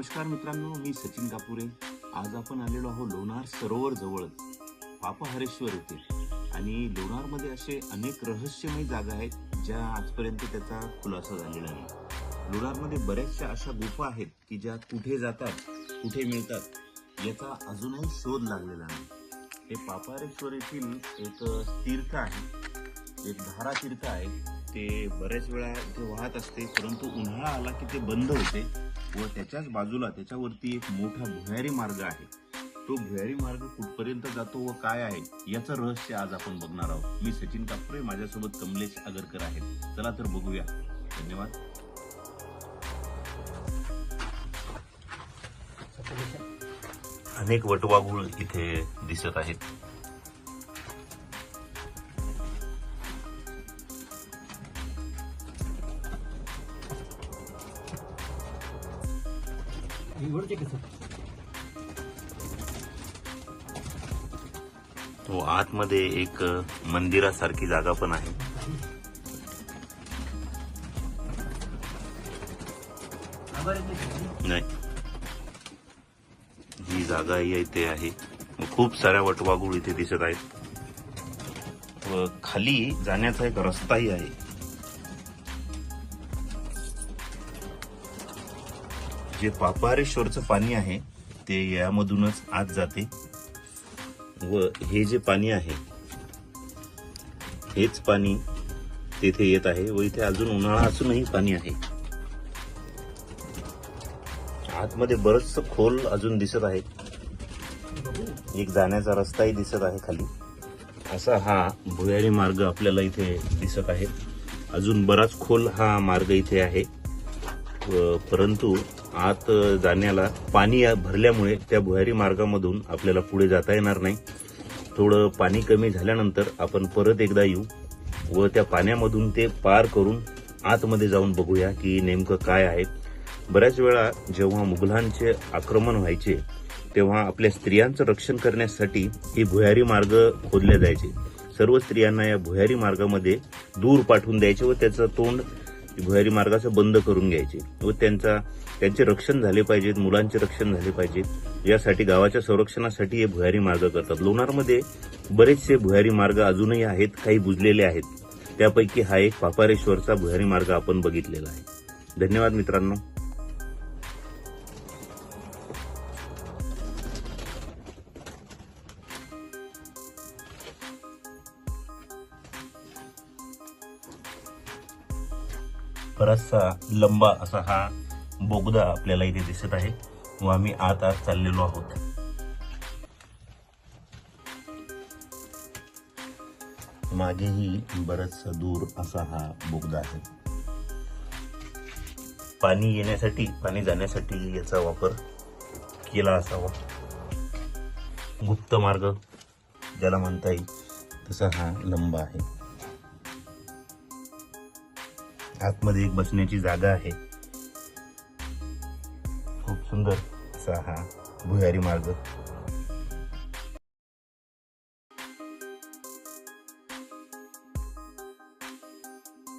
मित्रांनो मी सचिन कापुरे. आज आपण आलेलो आहोत लोणार सरोवर जवळच पापहरेश्वर येथे आणि लोणारमध्ये असे अनेक रहस्यमय जागा आहेत ज्या आजपर्यंत त्याचा खुलासा झालेला नाही. लोणारमध्ये बऱ्याचशा अशा गुफा आहेत की ज्या कुठे जातात कुठे मिळतात याचा अजूनही शोध लागलेला नाही. हे पापहरेश्वर येथील एक तीर्थ आहे एक धारा तीर्थ आहे. ते बऱ्याच वेळा इथे वाहत असते परंतु उन्हाळा आला की ते बंद होते व त्याच्याच बाजूला त्याच्यावरती एक मोठा भुयारी मार्ग आहे. तो भुयारी मार्ग कुठपर्यंत जातो व काय आहे याचं रहस्य आज आपण बघणार आहोत. मी सचिन कापरे माझ्यासोबत कमलेश आगरकर आहेत. चला तर बघूया. धन्यवाद. अनेक वटवाघूळ इथे दिसत आहेत. तो आतमध्ये एक मंदिरासारखी जागा पण आहे. नाही. ही जागा इथे आहे. खूप साऱ्या वटवाघूळ इथे दिसत आहेत. व खाली जाण्याचा एक रस्ताही आहे. जे पापारेश्वरचं पाणी आहे ते यामधूनच आत जाते. व हे जे पाणी आहे हेच पाणी तेथे येत आहे व इथे अजून उन्हाळा असूनही पाणी आहे. आतमध्ये बरच खोल अजून दिसत आहे. एक जाण्याचा रस्ताही दिसत आहे खाली. असा हा भुयारी मार्ग आपल्याला इथे दिसत आहे. अजून बराच खोल हा मार्ग इथे आहे. व परंतु आत जाण्याला पाणी या- भरल्यामुळे त्या भुयारी मार्गामधून आपल्याला पुढे जाता येणार नाही. थोडं पाणी कमी झाल्यानंतर आपण परत एकदा येऊ व त्या पाण्यामधून ते पार करून आतमध्ये जाऊन बघूया की नेमकं काय आहे. बऱ्याच वेळा जेव्हा मुघलांचे आक्रमण व्हायचे तेव्हा आपल्या स्त्रियांचं रक्षण करण्यासाठी ही भुयारी मार्ग खोदले जायचे. सर्व स्त्रियांना या भुयारी मार्गामध्ये दूर पाठवून द्यायचे व त्याचं तोंड भुयारी मार्गाचं बंद करून घ्यायचे. व त्यांचा त्यांचे रक्षण झाले पाहिजेत मुलांचे रक्षण झाले पाहिजे यासाठी गावाच्या संरक्षणासाठी हे भुयारी मार्ग करतात. लोणारमध्ये बरेचसे भुयारी मार्ग अजूनही आहेत काही बुजलेले आहेत. त्यापैकी हा एक पापारेश्वरचा भुयारी मार्ग आपण बघितलेला आहे. धन्यवाद मित्रांनो. बराचसा लंबा असा हा बोगदा आपल्याला इथे दिसत आहे. व आम्ही आत आत चाललेलो आहोत. मागेही बरच दूर असा हा बोगदा आहे. पाणी येण्यासाठी पाणी जाण्यासाठी याचा वापर केला असावा. गुप्त मार्ग ज्याला म्हणता येईल तसा हा लंबा आहे. आतमध्ये एक बसण्याची जागा आहे. खूप सुंदर असा हा भुयारी मार्ग.